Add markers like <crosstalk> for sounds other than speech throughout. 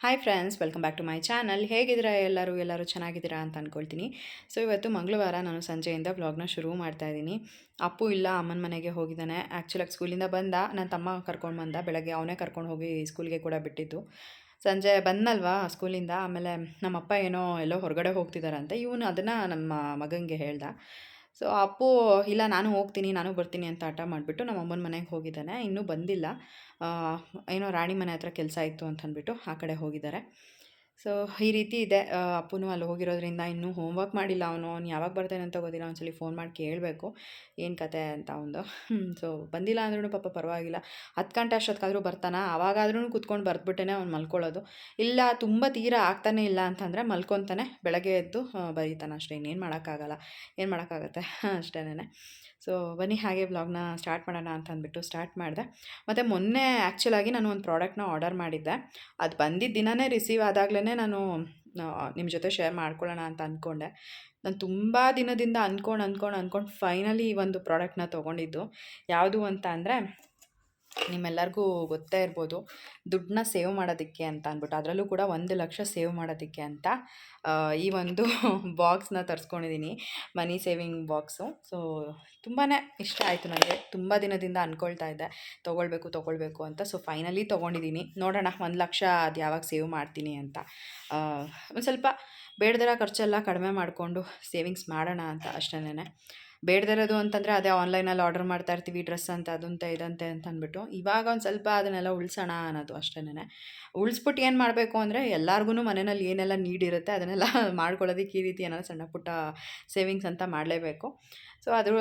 Hi friends welcome back to my channel ಹೇಗಿದ್ದೀರಾ ಎಲ್ಲರೂ? ಎಲ್ಲರೂ ಚೆನ್ನಾಗಿದ್ದೀರಾ ಅಂತ ಅಂದ್ಕೊಳ್ತೀನಿ ಸೊ ಇವತ್ತು ಮಂಗಳವಾರ ನಾನು ಸಂಜೆಯಿಂದ ವ್ಲಾಗ್ನ ಶುರು ಮಾಡ್ತಾ ಇದ್ದೀನಿ. ಅಪ್ಪು ಇಲ್ಲ, ಅಮ್ಮನ ಮನೆಗೆ ಹೋಗಿದ್ದಾನೆ. ಆ್ಯಕ್ಚುಲಾಗಿ ಸ್ಕೂಲಿಂದ ಬಂದ. ನನ್ನ ತಮ್ಮ ಕರ್ಕೊಂಡು ಬಂದ. ಬೆಳಗ್ಗೆ ಅವನೇ ಕರ್ಕೊಂಡು ಹೋಗಿ ಸ್ಕೂಲ್ಗೆ ಕೂಡ ಬಿಟ್ಟಿದ್ದು. ಸಂಜೆ ಬಂದಲ್ವಾ ಸ್ಕೂಲಿಂದ ಆಮೇಲೆ ನಮ್ಮಪ್ಪ ಏನೋ ಎಲ್ಲೋ ಹೊರಗಡೆ ಹೋಗ್ತಿದ್ದಾರಂತೆ ಇವನು ಅದನ್ನು ನಮ್ಮ ಮಗನಿಗೆ ಹೇಳ್ದ. ಸೊ ಅಪ್ಪು, ಇಲ್ಲ, ನಾನು ಹೋಗ್ತೀನಿ, ನಾನು ಬರ್ತೀನಿ ಅಂತ ಹಠ ಮಾಡಿಬಿಟ್ಟು ನಮ್ಮ ಅಮ್ಮನ ಮನೆಗೆ ಹೋಗಿದ್ದಾನೆ. ಇನ್ನೂ ಬಂದಿಲ್ಲ. ಏನೋ ರಾಣಿ ಮನೆ ಹತ್ರ ಕೆಲಸ ಇತ್ತು ಅಂತ ಅಂದ್ಬಿಟ್ಟು ಆ ಕಡೆ ಹೋಗಿದ್ದಾರೆ. ಸೊ ಈ ರೀತಿ ಇದೆ. ಅಪ್ಪನೂ ಅಲ್ಲಿ ಹೋಗಿರೋದ್ರಿಂದ ಇನ್ನೂ ಹೋಮ್ವರ್ಕ್ ಮಾಡಿಲ್ಲ ಅವನು. ಅವ್ನು ಯಾವಾಗ ಬರ್ತಾನೆ ಅಂತ ಗೊತ್ತಿಲ್ಲ. ಒಂದ್ಸಲಿ ಫೋನ್ ಮಾಡಿ ಕೇಳಬೇಕು. ಏನು ಕತೆ ಅಂತ ಒಂದು. ಸೊ ಬಂದಿಲ್ಲ ಅಂದ್ರೂ ಪಾಪ ಪರವಾಗಿಲ್ಲ. ಹತ್ತು ಗಂಟೆ ಅಷ್ಟೊತ್ತಿಗಾದ್ರೂ ಬರ್ತಾನೆ? ಆವಾಗಾದ್ರೂ ಕುತ್ಕೊಂಡು ಬರ್ದ್ಬಿಟ್ಟೇ ಅವ್ನು ಮಲ್ಕೊಳ್ಳೋದು. ಇಲ್ಲ, ತುಂಬ ತೀರಾ ಆಗ್ತಾನೆ ಇಲ್ಲ ಅಂತಂದರೆ ಮಲ್ಕೊತಾನೆ. ಬೆಳಗ್ಗೆ ಎದ್ದು ಬರೀತಾನೆ ಅಷ್ಟೇ. ಇನ್ನೇನು ಮಾಡೋಕ್ಕಾಗಲ್ಲ. ಏನು ಮಾಡೋಕ್ಕಾಗತ್ತೆ? ಅಷ್ಟೇನೆ ಸೊ, ಬನ್ನಿ ಹಾಗೆ ಬ್ಲಾಗ್ನ ಸ್ಟಾರ್ಟ್ ಮಾಡೋಣ ಅಂತ ಅಂದ್ಬಿಟ್ಟು ಸ್ಟಾರ್ಟ್ ಮಾಡಿದೆ. ಮತ್ತು ಮೊನ್ನೆ ಆ್ಯಕ್ಚುಲಾಗಿ ನಾನು ಒಂದು ಪ್ರಾಡಕ್ಟ್ನ ಆರ್ಡರ್ ಮಾಡಿದ್ದೆ. ಅದು ಬಂದಿದ್ದ ದಿನವೇ ರಿಸೀವ್ ಆದಾಗಲೇ ನಾನು ನಿಮ್ಮ ಜೊತೆ ಶೇರ್ ಮಾಡ್ಕೊಳ್ಳೋಣ ಅಂತ ಅಂದ್ಕೊಂಡೆ. ನಾನು ತುಂಬ ದಿನದಿಂದ ಅಂದ್ಕೊಂಡು ಅಂದ್ಕೊಂಡು ಅಂದ್ಕೊಂಡು ಫೈನಲಿ ಒಂದು ಪ್ರಾಡಕ್ಟ್ನ ತೊಗೊಂಡಿದ್ದು. ಯಾವುದು ಅಂತ ಅಂದರೆ ನಿಮ್ಮೆಲ್ಲರಿಗೂ ಗೊತ್ತೇ ಇರ್ಬೋದು, ದುಡ್ಡನ್ನ ಸೇವ್ ಮಾಡೋದಕ್ಕೆ ಅಂತ ಅಂದ್ಬಿಟ್ಟು, ಅದರಲ್ಲೂ ಕೂಡ ಒಂದು ಲಕ್ಷ ಸೇವ್ ಮಾಡೋದಕ್ಕೆ ಅಂತ ಈ ಒಂದು <laughs> ಬಾಕ್ಸ್ನ ತರಿಸ್ಕೊಂಡಿದ್ದೀನಿ ಮನಿ ಸೇವಿಂಗ್ ಬಾಕ್ಸು. ಸೊ ತುಂಬಾ ಇಷ್ಟ ಆಯಿತು ನನಗೆ ತುಂಬ ದಿನದಿಂದ ಅಂದ್ಕೊಳ್ತಾ ಇದ್ದೆ ತೊಗೊಳ್ಬೇಕು ತೊಗೊಳ್ಬೇಕು ಅಂತ. ಸೊ, ಫೈನಲಿ ತೊಗೊಂಡಿದ್ದೀನಿ ನೋಡೋಣ, ಒಂದು ಲಕ್ಷ ಅದು ಯಾವಾಗ ಸೇವ್ ಮಾಡ್ತೀನಿ ಅಂತ. ಒಂದು ಸ್ವಲ್ಪ ಬೇಡದಿರೋ ಖರ್ಚೆಲ್ಲ ಕಡಿಮೆ ಮಾಡಿಕೊಂಡು ಸೇವಿಂಗ್ಸ್ ಮಾಡೋಣ ಅಂತ ಅಷ್ಟೇನೆ ಬೇಡದಿರೋದು ಅಂತಂದರೆ ಅದೇ ಆನ್ಲೈನಲ್ಲಿ ಆರ್ಡರ್ ಮಾಡ್ತಾ ಇರ್ತೀವಿ ಡ್ರೆಸ್ ಅಂತ, ಅದಂತ ಇದಂತೆ ಅಂತ ಅಂದ್ಬಿಟ್ಟು. ಇವಾಗ ಒಂದು ಸ್ವಲ್ಪ ಅದನ್ನೆಲ್ಲ ಉಳಿಸೋಣ ಅನ್ನೋದು ಅಷ್ಟೇನೆ ಉಳಿಸ್ಬಿಟ್ಟು ಏನು ಮಾಡಬೇಕು ಅಂದರೆ ಎಲ್ಲರಿಗೂ ಮನೆಯಲ್ಲಿ ಏನೆಲ್ಲ ನೀಡಿರುತ್ತೆ ಅದನ್ನೆಲ್ಲ <laughs> ಮಾಡ್ಕೊಳ್ಳೋದಕ್ಕೆ ಈ ರೀತಿ ಏನಾದ್ರು ಸಣ್ಣ ಪುಟ್ಟ ಸೇವಿಂಗ್ಸ್ ಅಂತ ಮಾಡಲೇಬೇಕು. ಸೊ ಅದು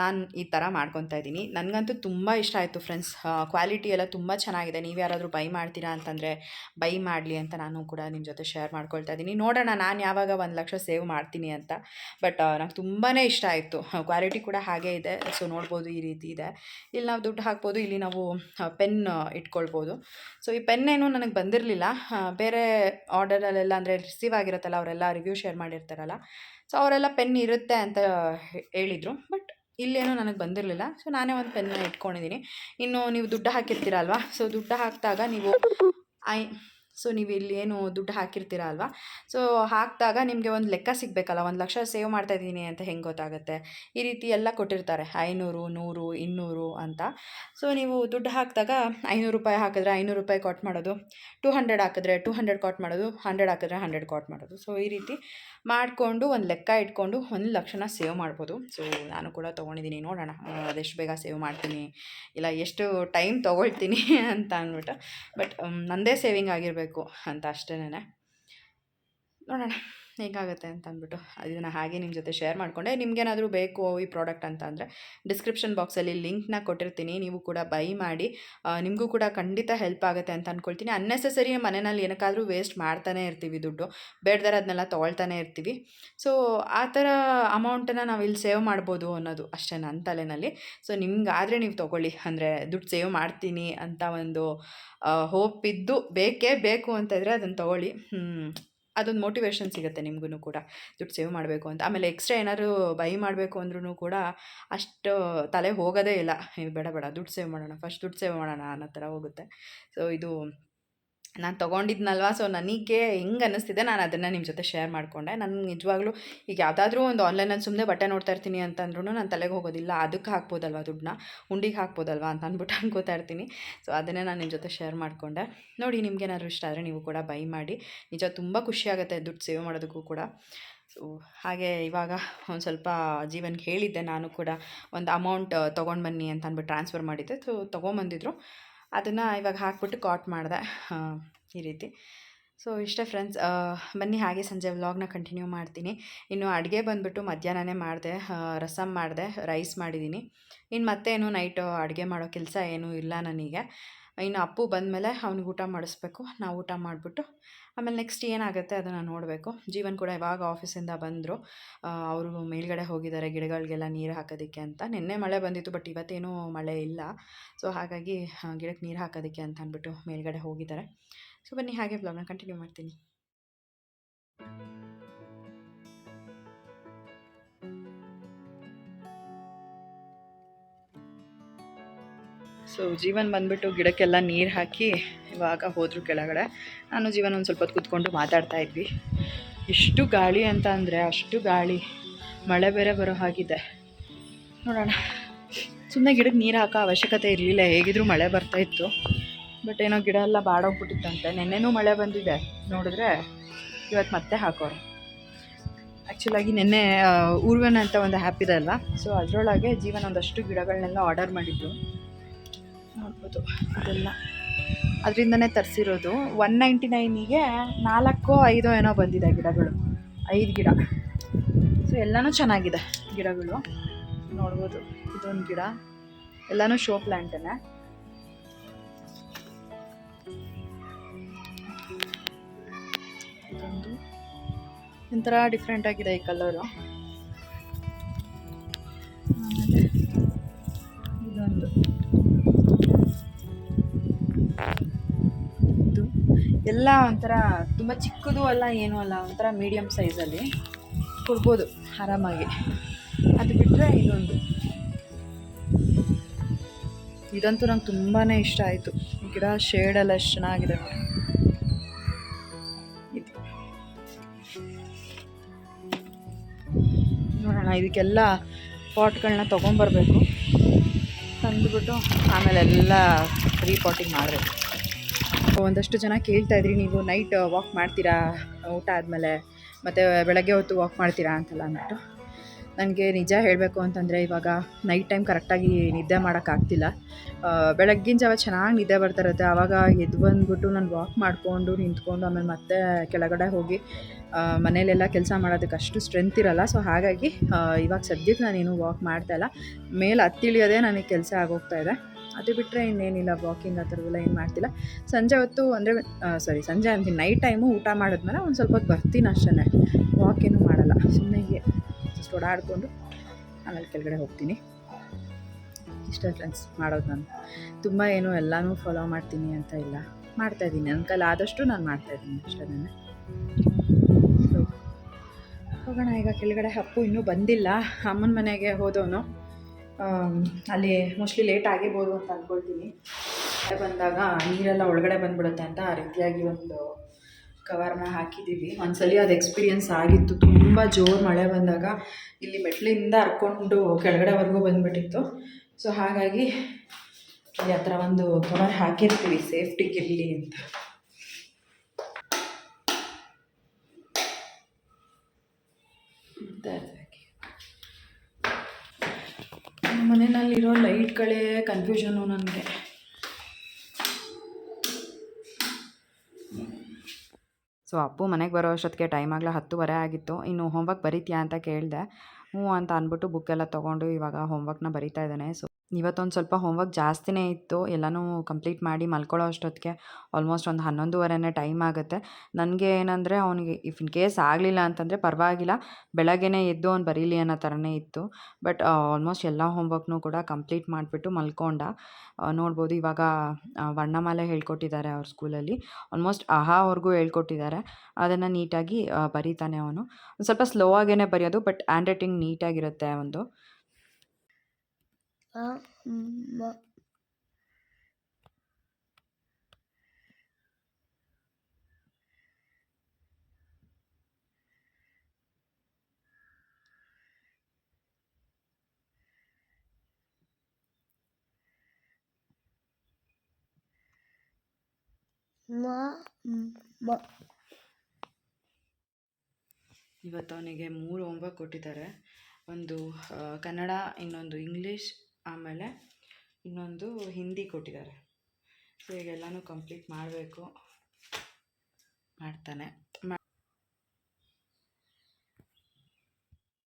ನಾನು ಈ ಥರ ಮಾಡ್ಕೊತಾ ಇದ್ದೀನಿ. ನನಗಂತೂ ತುಂಬ ಇಷ್ಟ ಆಯಿತು ಫ್ರೆಂಡ್ಸ್ ಕ್ವಾಲಿಟಿ ಎಲ್ಲ ತುಂಬ ಚೆನ್ನಾಗಿದೆ. ನೀವು ಯಾರಾದರೂ ಬೈ ಮಾಡ್ತೀರಾ ಅಂತಂದರೆ ಬೈ ಮಾಡಲಿ ಅಂತ ನಾನು ಕೂಡ ನಿಮ್ಮ ಜೊತೆ ಶೇರ್ ಮಾಡ್ಕೊಳ್ತಾ ಇದ್ದೀನಿ. ನೋಡೋಣ, ನಾನು ಯಾವಾಗ ಒಂದು ಲಕ್ಷ ಸೇವ್ ಮಾಡ್ತೀನಿ ಅಂತ. ಬಟ್ ನಂಗೆ ತುಂಬಾ ಇಷ್ಟ ಆಯಿತು. ಕ್ವಾಲಿಟಿ ಕೂಡ ಹಾಗೇ ಇದೆ. ಸೊ ನೋಡ್ಬೋದು ಈ ರೀತಿ ಇದೆ. ಇಲ್ಲಿ ನಾವು ದುಡ್ಡು ಹಾಕ್ಬೋದು, ಇಲ್ಲಿ ನಾವು ಪೆನ್ ಇಟ್ಕೊಳ್ಬೋದು. ಸೊ ಈ ಪೆನ್ ಏನು ನನಗೆ ಬಂದಿರಲಿಲ್ಲ. ಬೇರೆ ಆರ್ಡರಲ್ಲೆಲ್ಲ ಅಂದರೆ ರಿಸೀವ್ ಆಗಿರುತ್ತಲ್ಲ, ಅವರೆಲ್ಲ ರಿವ್ಯೂ ಶೇರ್ ಮಾಡಿರ್ತಾರಲ್ಲ. ಸೊ, ಅವರೆಲ್ಲ ಪೆನ್ ಇರುತ್ತೆ ಅಂತ ಹೇಳಿದರು. ಬಟ್ ಇಲ್ಲೇನೋ ನನಗೆ ಬಂದಿರಲಿಲ್ಲ. ಸೊ, ನಾನೇ ಒಂದು ಪೆನ್ನ ಇಟ್ಕೊಂಡಿದ್ದೀನಿ ಇನ್ನು ನೀವು ದುಡ್ಡು ಹಾಕಿರ್ತೀರ ಅಲ್ವಾ? ಸೊ, ದುಡ್ಡು ಹಾಕಿದಾಗ ನೀವು ಐ, ಸೊ, ನೀವು ಇಲ್ಲಿ ಏನು ದುಡ್ಡು ಹಾಕಿರ್ತೀರ ಅಲ್ವಾ? ಸೊ, ಹಾಕಿದಾಗ ನಿಮಗೆ ಒಂದು ಲೆಕ್ಕ ಸಿಗಬೇಕಲ್ಲ? ಒಂದು ಲಕ್ಷ ಸೇವ್ ಮಾಡ್ತಾ ಇದ್ದೀನಿ ಅಂತ ಹೆಂಗೆ ಗೊತ್ತಾಗುತ್ತೆ? ಈ ರೀತಿ ಎಲ್ಲ ಕೊಟ್ಟಿರ್ತಾರೆ. ಐನೂರು, ನೂರು, ಇನ್ನೂರು ಅಂತ. ಸೊ, ನೀವು ದುಡ್ಡು ಹಾಕಿದಾಗ ಐನೂರು ರೂಪಾಯಿ ಹಾಕಿದ್ರೆ ಐನೂರು ರೂಪಾಯಿ ಕಾಟ್ ಮಾಡೋದು. ಟೂ ಹಂಡ್ರೆಡ್ ಹಾಕಿದ್ರೆ ಟೂ ಹಂಡ್ರೆಡ್ ಕಾಟ್ ಮಾಡೋದು. ಹಂಡ್ರೆಡ್ ಹಾಕಿದ್ರೆ ಹಂಡ್ರೆಡ್ ಕಾಟ್ ಮಾಡೋದು. ಸೊ, ಈ ರೀತಿ ಮಾಡಿಕೊಂಡು ಒಂದು ಲೆಕ್ಕ ಇಟ್ಕೊಂಡು ಒಂದು ಲಕ್ಷನ ಸೇವ್ ಮಾಡ್ಬೋದು. ಸೊ ನಾನು ಕೂಡ ತೊಗೊಂಡಿದ್ದೀನಿ ನೋಡೋಣ ಅದೆಷ್ಟು ಬೇಗ ಸೇವ್ ಮಾಡ್ತೀನಿ, ಇಲ್ಲ ಎಷ್ಟು ಟೈಮ್ ತೊಗೊಳ್ತೀನಿ <laughs> ಅಂತ ಅಂದ್ಬಿಟ್ಟು. ಬಟ್ ನನ್ನದೇ ಸೇವಿಂಗ್ ಆಗಿರಬೇಕು ಅಂತ ಅಷ್ಟೇನೆ ನೋಡೋಣ. ಹೇಗಾಗುತ್ತೆ ಅಂತ ಅಂದ್ಬಿಟ್ಟು ಅದನ್ನು ಹಾಗೆ ನಿಮ್ಮ ಜೊತೆ ಶೇರ್ ಮಾಡಿಕೊಂಡೆ. ನಿಮಗೇನಾದರೂ ಬೇಕು ಈ ಪ್ರಾಡಕ್ಟ್ ಅಂತ ಅಂದರೆ ಡಿಸ್ಕ್ರಿಪ್ಷನ್ ಬಾಕ್ಸಲ್ಲಿ ಲಿಂಕ್ನ ಕೊಟ್ಟಿರ್ತೀನಿ. ನೀವು ಕೂಡ ಬೈ ಮಾಡಿ ನಿಮಗೂ ಕೂಡ ಖಂಡಿತ ಹೆಲ್ಪ್ ಆಗುತ್ತೆ ಅಂತ ಅಂದ್ಕೊಳ್ತೀನಿ ಅನ್ನೆಸೆಸರಿ ಮನೆಯಲ್ಲಿ ಏನಕ್ಕಾದರೂ ವೇಸ್ಟ್ ಮಾಡ್ತಾನೆ ಇರ್ತೀವಿ ದುಡ್ಡು. ಬೇಡ್ದಾರ ಅದನ್ನೆಲ್ಲ ತೊಗೊಳ್ತಾನೆ ಇರ್ತೀವಿ. ಸೊ ಆ ಥರ ಅಮೌಂಟನ್ನು ನಾವು ಇಲ್ಲಿ ಸೇವ್ ಮಾಡ್ಬೋದು ಅನ್ನೋದು ಅಷ್ಟೇ ನನ್ನ ತಲೆನಲ್ಲಿ. ಸೊ ನಿಮ್ಗಾದರೆ ನೀವು ತೊಗೊಳ್ಳಿ. ಅಂದರೆ ದುಡ್ಡು ಸೇವ್ ಮಾಡ್ತೀನಿ ಅಂತ ಒಂದು ಹೋಪ್ ಇದ್ದು ಬೇಕೇ ಬೇಕು ಅಂತ ಇದ್ದರೆ ಅದನ್ನು ತೊಗೊಳ್ಳಿ. ಅದೊಂದು ಮೋಟಿವೇಶನ್ ಸಿಗುತ್ತೆ ನಿಮಗೂ ಕೂಡ. ದುಡ್ಡು ಸೇವ್ ಮಾಡಬೇಕು ಅಂತ. ಆಮೇಲೆ ಎಕ್ಸ್ಟ್ರಾ ಏನಾದರೂ ಬೈ ಮಾಡಬೇಕು ಅಂದ್ರೂ ಕೂಡ ಅಷ್ಟು ತಲೆ ಹೋಗೋದೇ ಇಲ್ಲ. ಬೇಡ ಬೇಡ. ದುಡ್ಡು ಸೇವ್ ಮಾಡೋಣ. ಫಸ್ಟ್ ದುಡ್ಡು ಸೇವ್ ಮಾಡೋಣ ಅನ್ನೋ ಥರ ಹೋಗುತ್ತೆ. ಸೊ ಇದು ನಾನು ತೊಗೊಂಡಿದ್ನಲ್ವಾ? ಸೊ ನನಗೆ ಹೆಂಗೆ ಅನ್ನಿಸ್ತಿದೆ ನಾನು ಅದನ್ನು ನಿಮ್ಮ ಜೊತೆ ಶೇರ್ ಮಾಡಿಕೊಂಡೆ. ನಾನು ನಿಜವಾಗ್ಲೂ ಈಗ ಯಾವುದಾದ್ರೂ ಒಂದು ಆನ್ಲೈನಲ್ಲಿ ಸುಮ್ಮನೆ ಬಟ್ಟೆ ನೋಡ್ತಾ ಇರ್ತೀನಿ ಅಂತಂದ್ರೂ ನಾನು ತಲೆಗೆ ಹೋಗೋದಿಲ್ಲ. ಅದಕ್ಕೆ ಹಾಕ್ಬೋದಲ್ವಾ ದುಡ್ಡನ್ನ? ಉಂಡಿಗೆ ಹಾಕ್ಬೋದಲ್ವಾ ಅಂತ ಅಂದ್ಬಿಟ್ಟು ಅನ್ಕೋತಾ ಇರ್ತೀನಿ. ಸೊ ಅದನ್ನೇ ನಾನು ನಿಮ್ಮ ಜೊತೆ ಶೇರ್ ಮಾಡಿಕೊಂಡೆ. ನೋಡಿ, ನಿಮಗೇನಾದ್ರು ಇಷ್ಟ ಆದರೆ ನೀವು ಕೂಡ ಬೈ ಮಾಡಿ. ನಿಜ ತುಂಬ ಖುಷಿಯಾಗುತ್ತೆ ದುಡ್ಡು ಸೇವ್ ಮಾಡೋದಕ್ಕೂ ಕೂಡ. ಸೊ ಹಾಗೆ ಇವಾಗ ಒಂದು ಸ್ವಲ್ಪ ಜೀವನಕ್ಕೆ ಹೇಳಿದ್ದೆ ನಾನು ಕೂಡ. ಒಂದು ಅಮೌಂಟ್ ತೊಗೊಂಡು ಬನ್ನಿ ಅಂತ ಅಂದ್ಬಿಟ್ಟು ಟ್ರಾನ್ಸ್ಫರ್ ಮಾಡಿದ್ದೆ. ಸೊ ತೊಗೊಂಬಂದಿದ್ರು. ಅದನ್ನು ಇವಾಗ ಹಾಕ್ಬಿಟ್ಟು ಕಾಟ್ ಮಾಡಿದೆ ಈ ರೀತಿ. ಸೊ ಇಷ್ಟೇ ಫ್ರೆಂಡ್ಸ್ ಬನ್ನಿ ಹಾಗೆ ಸಂಜೆ ವ್ಲಾಗ್ನ ಕಂಟಿನ್ಯೂ ಮಾಡ್ತೀನಿ. ಇನ್ನು ಅಡುಗೆ ಬಂದುಬಿಟ್ಟು ಮಧ್ಯಾಹ್ನನೇ ಮಾಡಿದೆ ರಸಮ್ ಮಾಡಿದೆ ರೈಸ್ ಮಾಡಿದ್ದೀನಿ ಇನ್ನು ಮತ್ತೇನು ನೈಟು ಅಡುಗೆ ಮಾಡೋ ಕೆಲಸ ಏನೂ ಇಲ್ಲ ನನಗೆ. ಇನ್ನು ಅಪ್ಪು ಬಂದಮೇಲೆ ಅವ್ನಿಗೆ ಊಟ ಮಾಡಿಸ್ಬೇಕು. ನಾವು ಊಟ ಮಾಡಿಬಿಟ್ಟು ಆಮೇಲೆ ನೆಕ್ಸ್ಟ್ ಏನಾಗುತ್ತೆ ಅದನ್ನು ನೋಡಬೇಕು. ಜೀವನ್ ಕೂಡ ಇವಾಗ ಆಫೀಸಿಂದ ಬಂದರು. ಅವರು ಮೇಲ್ಗಡೆ ಹೋಗಿದ್ದಾರೆ ಗಿಡಗಳಿಗೆಲ್ಲ ನೀರು ಹಾಕೋದಕ್ಕೆ ಅಂತ. ನಿನ್ನೆ ಮಳೆ ಬಂದಿತ್ತು ಬಟ್ ಇವತ್ತೇನೂ ಮಳೆ ಇಲ್ಲ. ಸೊ ಹಾಗಾಗಿ ಗಿಡಕ್ಕೆ ನೀರು ಹಾಕೋದಕ್ಕೆ ಅಂತ ಅಂದ್ಬಿಟ್ಟು ಮೇಲ್ಗಡೆ ಹೋಗಿದ್ದಾರೆ. ಸೊ ಬನ್ನಿ, ಹಾಗೆ ಬ್ಲಾಗ್ನ ಕಂಟಿನ್ಯೂ ಮಾಡ್ತೀನಿ. ಸೊ ಜೀವನ್ ಬಂದ್ಬಿಟ್ಟು ಗಿಡಕ್ಕೆಲ್ಲ ನೀರು ಹಾಕಿ ಇವಾಗ ಹೋದರು ಕೆಳಗಡೆ. ನಾನು ಜೀವನ ಒಂದು ಸ್ವಲ್ಪ ಹೊತ್ತು ಕೂತ್ಕೊಂಡು ಮಾತಾಡ್ತಾ ಇದ್ವಿ. ಎಷ್ಟು ಗಾಳಿ ಅಂತ ಅಂದರೆ ಅಷ್ಟು ಗಾಳಿ. ಮಳೆ ಬೇರೆ ಬರೋ ಹಾಗಿದೆ. ನೋಡೋಣ. ಸುಮ್ಮನೆ ಗಿಡಕ್ಕೆ ನೀರು ಹಾಕೋ ಅವಶ್ಯಕತೆ ಇರಲಿಲ್ಲ. ಹೇಗಿದ್ರೂ ಮಳೆ ಬರ್ತಾ ಇತ್ತು. ಬಟ್ ಏನೋ ಗಿಡ ಎಲ್ಲ ಬಾಡೋಗ್ಬಿಟ್ಟಿತ್ತಂತೆ. ನೆನ್ನೆನೂ ಮಳೆ ಬಂದಿದೆ. ನೋಡಿದ್ರೆ ಇವತ್ತು ಮತ್ತೆ ಹಾಕೋರು. ಆ್ಯಕ್ಚುಲಾಗಿ ನಿನ್ನೆ ಊರ್ವನ್ ಅಂತ ಒಂದು ಹ್ಯಾಪ್ ಇದೆ ಅಲ್ವಾ ಸೊ ಅದರೊಳಗೆ ಜೀವನ ಒಂದಷ್ಟು ಗಿಡಗಳನ್ನೆಲ್ಲ ಆರ್ಡರ್ ಮಾಡಿದ್ದು. ನೋಡ್ಬೋದು. ಇದೆಲ್ಲ ಅದರಿಂದನೇ ತರಿಸಿರೋದು. ಒನ್ ನೈಂಟಿ ನೈನಿಗೆ ನಾಲ್ಕೋ ಐದೋ ಏನೋ ಬಂದಿದೆ ಗಿಡಗಳು. ಐದು ಗಿಡ. ಸೊ ಎಲ್ಲನೂ ಚೆನ್ನಾಗಿದೆ ಗಿಡಗಳು. ನೋಡ್ಬೋದು. ಇದೊಂದು ಗಿಡ. ಎಲ್ಲನೂ ಶೋ ಪ್ಲ್ಯಾಂಟನ್ನೇ ಇದೊಂದು. ಒಂಥರ ಡಿಫ್ರೆಂಟಾಗಿದೆ ಈ ಕಲರು ಎಲ್ಲ ಒಂಥರ ತುಂಬ ಚಿಕ್ಕದು ಅಲ್ಲ, ಏನೂ ಅಲ್ಲ, ಒಂಥರ ಮೀಡಿಯಮ್ ಸೈಜಲ್ಲಿ ಕೊಡ್ಬೋದು ಆರಾಮಾಗಿ. ಅದು ಬಿಟ್ಟರೆ ಇದೊಂದು ಇದಂತೂ ನಂಗೆ ತುಂಬಾ ಇಷ್ಟ ಆಯಿತು. ಗಿಡ ಶೇಡೆಲ್ಲ ಎಷ್ಟು ಚೆನ್ನಾಗಿದೆ. ಇದು. ನೋಡೋಣ, ಇದಕ್ಕೆಲ್ಲ ಪಾಟ್ಗಳನ್ನ ತೊಗೊಂಬರ್ಬೇಕು ತಂದುಬಿಟ್ಟು ಆಮೇಲೆ ಎಲ್ಲ ರೀಪಾಟಿಂಗ್ ಮಾಡಬೇಕು. ಒಂದಷ್ಟು ಜನ ಕೇಳ್ತಾ ಇದ್ರಿ, ನೀವು ನೈಟ್ ವಾಕ್ ಮಾಡ್ತೀರಾ? ಊಟ ಆದಮೇಲೆ ಮತ್ತು ಬೆಳಗ್ಗೆ ಹೊತ್ತು ವಾಕ್ ಮಾಡ್ತೀರಾ ಅಂತೆಲ್ಲ ಅಂದ್ಬಿಟ್ಟು. ನನಗೆ ನಿಜ ಹೇಳಬೇಕು ಅಂತಂದರೆ ಇವಾಗ ನೈಟ್ ಟೈಮ್ ಕರೆಕ್ಟಾಗಿ ನಿದ್ದೆ ಮಾಡೋಕ್ಕಾಗ್ತಿಲ್ಲ ಬೆಳಗ್ಗಿನ ಜಾವ ಚೆನ್ನಾಗಿ ನಿದ್ದೆ ಬರ್ತಾ ಇರುತ್ತೆ. ಆವಾಗ ಎದ್ದು ಬಂದ್ಬಿಟ್ಟು ನಾನು ವಾಕ್ ಮಾಡಿಕೊಂಡು ನಿಂತ್ಕೊಂಡು ಆಮೇಲೆ ಮತ್ತೆ ಕೆಳಗಡೆ ಹೋಗಿ ಮನೇಲೆಲ್ಲ ಕೆಲಸ ಮಾಡೋದಕ್ಕೆ ಅಷ್ಟು ಸ್ಟ್ರೆಂತ್ ಇರಲ್ಲ. ಸೊ ಹಾಗಾಗಿ ಇವಾಗ ಸದ್ಯಕ್ಕೆ ನಾನೇನು ವಾಕ್ ಮಾಡ್ತಾ ಇಲ್ಲ. ಮೇಲೆ ಹತ್ತಿಳಿಯೋದೇ ನನಗೆ ಕೆಲಸ ಆಗೋಗ್ತಾ ಇದೆ. ಅದು ಬಿಟ್ಟರೆ ಇನ್ನೇನಿಲ್ಲ ವಾಕಿಂಗ್ ಆ ಥರದ್ದೆಲ್ಲ ಏನು ಮಾಡ್ತಿಲ್ಲ. ಸಂಜೆ ಹೊತ್ತು ಅಂದರೆ ಸಾರಿ ಸಂಜೆ ಅಂತೀನಿ ನೈಟ್ ಟೈಮು ಊಟ ಮಾಡಿದ್ಮೇಲೆ ಒಂದು ಸ್ವಲ್ಪ ಹೊತ್ತು ಬರ್ತೀನಿ ಅಷ್ಟೇ ವಾಕೇನು ಮಾಡಲ್ಲ ಸುಮ್ಮನೆ ಹೀಗೆ ಜಸ್ಟ್ ಓಡಾಡಿಕೊಂಡು ಆಮೇಲೆ ಕೆಳಗಡೆ ಹೋಗ್ತೀನಿ. ಇಷ್ಟ ಫ್ರೆಂಡ್ಸ್ ಮಾಡೋದು ನಾನು. ತುಂಬ ಏನು ಎಲ್ಲನೂ ಫಾಲೋ ಮಾಡ್ತೀನಿ ಅಂತ ಇಲ್ಲ. ಮಾಡ್ತಾಯಿದ್ದೀನಿ ನನ್ನ ಕೈಲಿ ಆದಷ್ಟು ನಾನು ಮಾಡ್ತಾಯಿದ್ದೀನಿ ಅಷ್ಟೇ ನಾನು ಹೋಗೋಣ, ಈಗ ಕೆಳಗಡೆ ಹಪ್ಪು ಇನ್ನೂ ಬಂದಿಲ್ಲ. ಅಮ್ಮನ ಮನೆಗೆ ಹೋದವನು. ಅಲ್ಲಿ ಮೋಸ್ಟ್ಲಿ ಲೇಟ್ ಆಗಿರ್ಬೋದು ಅಂತ ಅಂದ್ಕೊಳ್ತೀನಿ ಬಂದಾಗ ನೀರೆಲ್ಲ ಒಳಗಡೆ ಬಂದ್ಬಿಡುತ್ತೆ ಅಂತ ಆ ರೀತಿಯಾಗಿ ಒಂದು ಕವರ್ನ ಹಾಕಿದ್ದೀವಿ. ಒಂದ್ಸಲಿ ಅದು ಎಕ್ಸ್ಪೀರಿಯೆನ್ಸ್ ಆಗಿತ್ತು. ತುಂಬ ಜೋರು ಮಳೆ ಬಂದಾಗ ಇಲ್ಲಿ ಮೆಟ್ಲಿಂದ ಹರ್ಕೊಂಡು ಕೆಳಗಡೆವರೆಗೂ ಬಂದ್ಬಿಟ್ಟಿತ್ತು. ಸೊ ಹಾಗಾಗಿ ಇಲ್ಲಿ ಹತ್ರ ಒಂದು ಕವರ್ ಹಾಕಿರ್ತೀವಿ ಸೇಫ್ಟಿಗಿರಲಿ ಅಂತ. ನಮ್ಮ ಮನೆಯಲ್ಲಿರೋ ಲೈಟ್ಗಳೇ ಕನ್ಫ್ಯೂಷನು ನನಗೆ. ಸೊ ಅಪ್ಪು ಮನೆಗೆ ಬರೋ ಅಷ್ಟೊತ್ತಿಗೆ ಟೈಮ್ ಆಗಲ ಹತ್ತುವರೆ ಆಗಿತ್ತು. ಇನ್ನು ಹೋಮ್ವರ್ಕ್ ಬರೀತೀಯಾ ಅಂತ ಕೇಳಿದೆ. ಹ್ಞೂ ಅಂತ ಅಂದ್ಬಿಟ್ಟು ಬುಕ್ಕೆಲ್ಲ ತೊಗೊಂಡು ಇವಾಗ ಹೋಮ್ವರ್ಕ್ನ ಬರಿತಾ ಇದ್ದಾನೆ. ಸೊ ಇವತ್ತೊಂದು ಸ್ವಲ್ಪ ಹೋಮ್ವರ್ಕ್ ಜಾಸ್ತಿನೇ ಇತ್ತು. ಎಲ್ಲನೂ ಕಂಪ್ಲೀಟ್ ಮಾಡಿ ಮಲ್ಕೊಳ್ಳೋ ಅಷ್ಟೊತ್ತಿಗೆ ಆಲ್ಮೋಸ್ಟ್ ಒಂದು ಹನ್ನೊಂದುವರೆನೇ ಟೈಮ್ ಆಗುತ್ತೆ. ನನಗೆ ಏನಂದರೆ ಅವನಿಗೆ ಇಫ್ ಇನ್ ಕೇಸ್ ಆಗಲಿಲ್ಲ ಅಂತಂದರೆ ಪರವಾಗಿಲ್ಲ. ಬೆಳಗ್ಗೆನೇ ಎದ್ದು ಅವ್ನು ಬರೀಲಿ ಅನ್ನೋ ಥರನೇ ಇತ್ತು. ಬಟ್ ಆಲ್ಮೋಸ್ಟ್ ಎಲ್ಲ ಹೋಮ್ವರ್ಕ್ನೂ ಕೂಡ ಕಂಪ್ಲೀಟ್ ಮಾಡಿಬಿಟ್ಟು ಮಲ್ಕೊಂಡ. ನೋಡ್ಬೋದು ಇವಾಗ ವರ್ಣಮಾಲೆ ಹೇಳ್ಕೊಟ್ಟಿದ್ದಾರೆ ಅವ್ರ ಸ್ಕೂಲಲ್ಲಿ ಆಲ್ಮೋಸ್ಟ್ ಅಹಾವರೆಗೂ ಹೇಳ್ಕೊಟ್ಟಿದ್ದಾರೆ. ಅದನ್ನು ನೀಟಾಗಿ ಬರೀತಾನೆ ಅವನು. ಸ್ವಲ್ಪ ಸ್ಲೋ ಆಗೇ ಬರೆಯೋದು ಬಟ್ ಹ್ಯಾಂಡ್ ರೈಟಿಂಗ್ ನೀಟಾಗಿರುತ್ತೆ ಒಂದು. ಅಮ್ಮ ಇವತ್ತು ಅವನಿಗೆ ಮೂರು ಹೋಮ್ವರ್ಕ್ ಕೊಟ್ಟಿದ್ದಾರೆ. ಒಂದು ಕನ್ನಡ ಇನ್ನೊಂದು ಇಂಗ್ಲೀಷ್ ಆಮೇಲೆ ಇನ್ನೊಂದು ಹಿಂದಿ ಕೊಟ್ಟಿದ್ದಾರೆ. ಸೊ ಈಗೆಲ್ಲನೂ ಕಂಪ್ಲೀಟ್ ಮಾಡಬೇಕು. ಮಾಡ್ತಾನೆ.